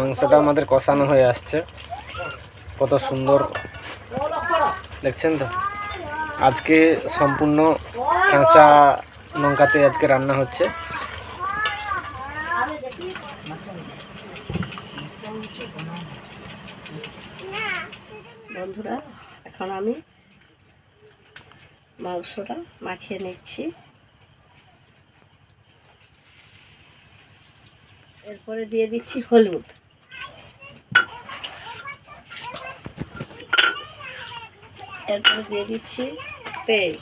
মাংসটা আমাদের কষানো হয়ে আসছে। কত সুন্দর। দেখছেন তো? আজকে সম্পূর্ণ কাঁচা লঙ্কাতে আজকে রান্না হচ্ছে। বন্ধুরা, এখন আমি মাংসটা মাখিয়ে নিচ্ছি। এরপরে দিয়ে দিচ্ছি হলুদ। এরপরে দিয়ে দিচ্ছি তেল।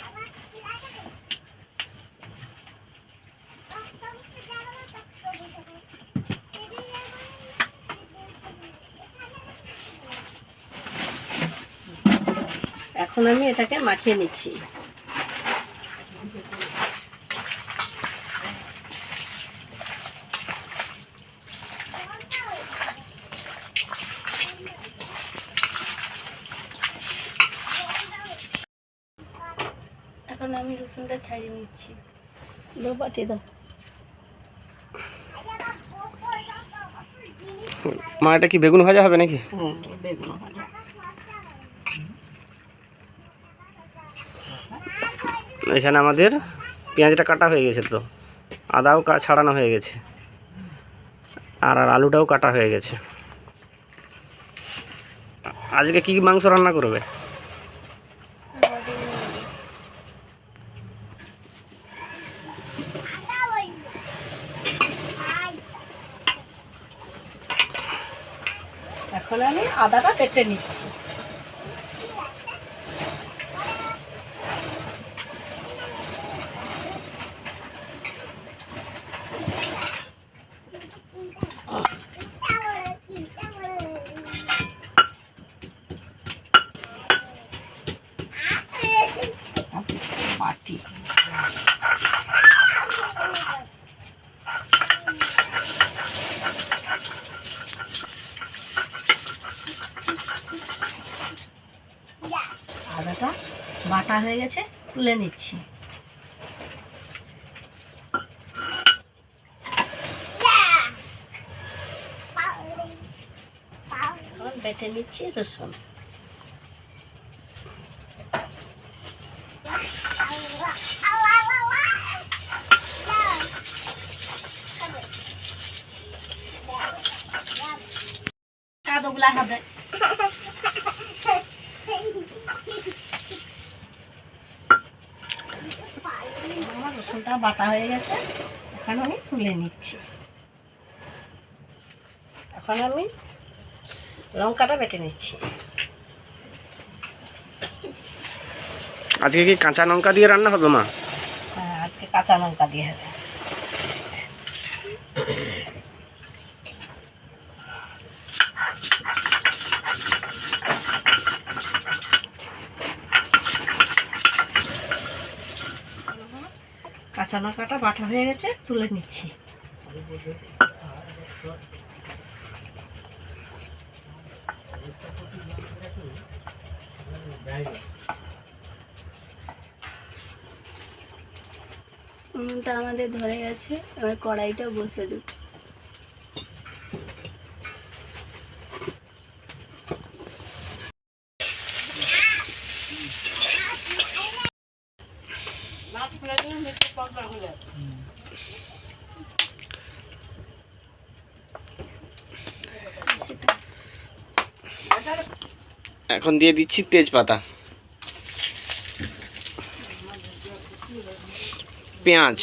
এখন আমি এটাকে মাখিয়ে নিচ্ছি এখন আমি রসুনটা ছাড়িয়ে নিচ্ছি। দাও। মা এটা কি বেগুন ভাজা হবে নাকি? বেগুন ভাজা। এখানে আমাদের পেঁয়াজটা কাটা হয়ে গেছে তো। আদাও কা- ছাড়ানো হয়ে গেছে। আর আর আলুটাও কাটা হয়ে গেছে। আজকে কি মাংস রান্না করবে? এখন আমি আদাটা কেটে নিচ্ছি। বাটি আদাটা বাটা হয়ে গেছে তুলে নিচ্ছি। বেটে নিচ্ছি রসুন। কাদোগুলা হবে রসুনটা বাটা হয়ে গেছে। এখন আমি তুলে নিচ্ছি। এখন আমি লঙ্কাটা বেটে নিচ্ছি। আজকে কি কাঁচা লঙ্কা দিয়ে রান্না হবে মা? হ্যাঁ, আজকে কাঁচা লঙ্কা দিয়ে হবে। কাঁচা লঙ্কাটা বাটা হয়ে গেছে তুলে নিচ্ছি। আমাদের ধরে গেছে এবার কড়াইটা বসে দেব এখন দিয়ে দিচ্ছি তেজপাতা। পেঁয়াজ।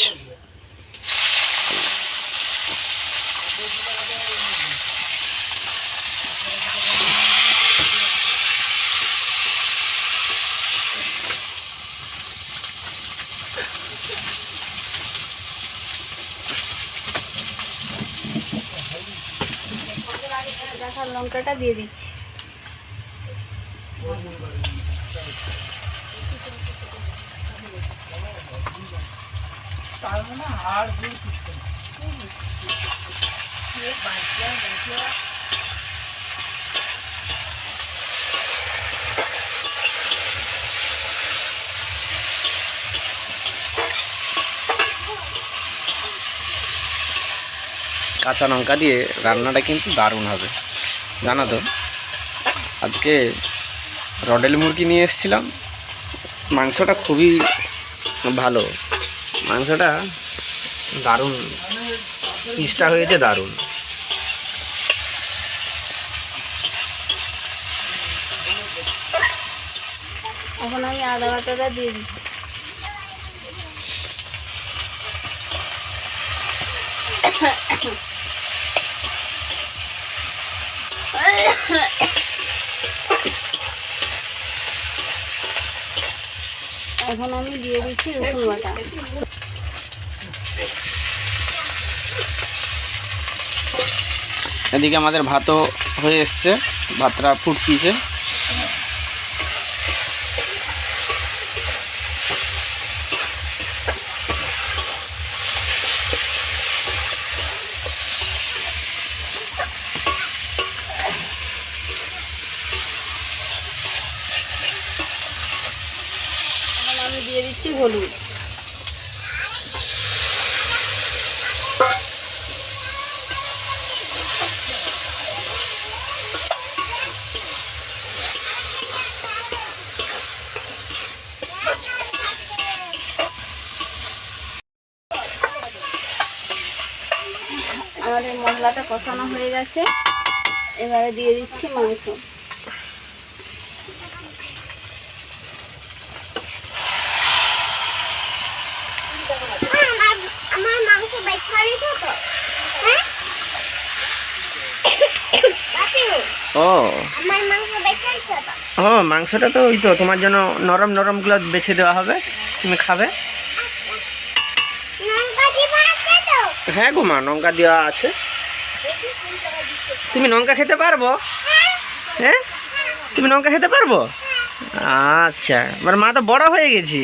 আর লঙ্কাটা দিয়ে দিচ্ছি। কাঁচা লঙ্কা দিয়ে রান্নাটা কিন্তু দারুণ হবে। জানো তো? আজকে রডেল মুরগি নিয়ে এসেছিলাম। মাংসটা খুবই ভালো। মাংসটা দারুণ। পিসটা হয়েছে দারুণ। এখন আমি দিয়ে দিচ্ছি রসুন বাটা। এদিকে আমাদের ভাতও হয়ে এসছে ভাতটা ফুটতিছে। দিয়ে দিচ্ছি হলুদ। আমাদের মশলাটা কষানো হয়ে গেছে। এবারে দিয়ে দিচ্ছি মাংস আমার মাংস বেছারি তো হ্যাঁ ও। ও মাংসটা তো ওই তো তোমার জন্য নরম নরমগুলো বেছে দেওয়া হবে। তুমি খাবে? হ্যাঁ গো মা লঙ্কা দেওয়া আছে। তুমি লঙ্কা খেতে পারব? হ্যাঁ। তুমি লঙ্কা খেতে পারব? আচ্ছা এবার মা তো বড় হয়ে গেছি।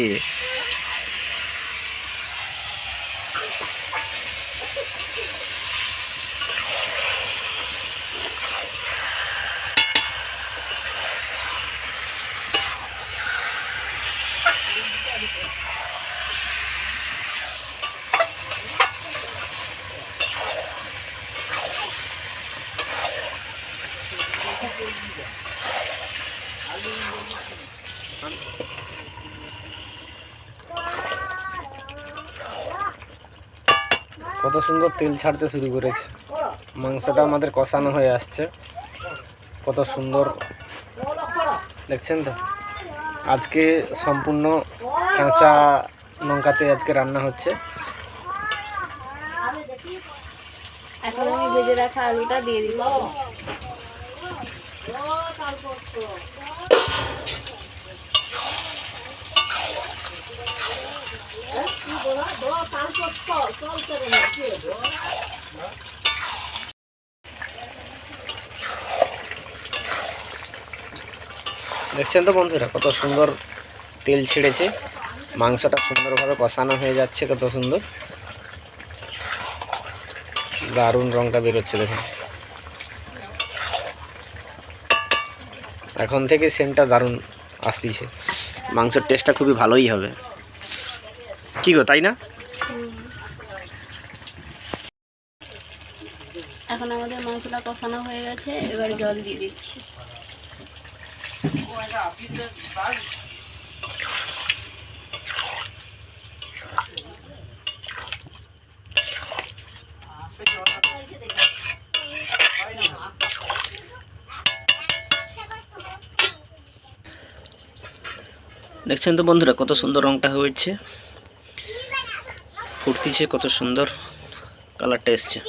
কত সুন্দর তেল ছাড়তে শুরু করেছে। মাংসটা আমাদের কষানো হয়ে আসছে। কত সুন্দর। দেখছেন তো? আজকে সম্পূর্ণ কাঁচা লঙ্কাতে আজকে রান্না হচ্ছে। এখন আমি ভেজে রাখা আলুটা দিয়ে দেখছেন তো বন্ধুরা, কত সুন্দর তেল ছেড়েছে। মাংসটা সুন্দরভাবে কষানো হয়ে যাচ্ছে, কত সুন্দর। দারুণ রঙটা বেরোচ্ছে, দেখুন। এখন থেকে সেন্টটা দারুণ আসতেছে। মাংসের টেস্টটা খুবই ভালোই হবে। কি গো তাই না? এখন আমাদের মাংসটা কষানো হয়ে গেছে এবার জল দিয়ে দিচ্ছি। দেখছেন তো বন্ধুরা কত সুন্দর রংটা হয়েছে। ফুটতিছে কত সুন্দর কালারটা এসছে।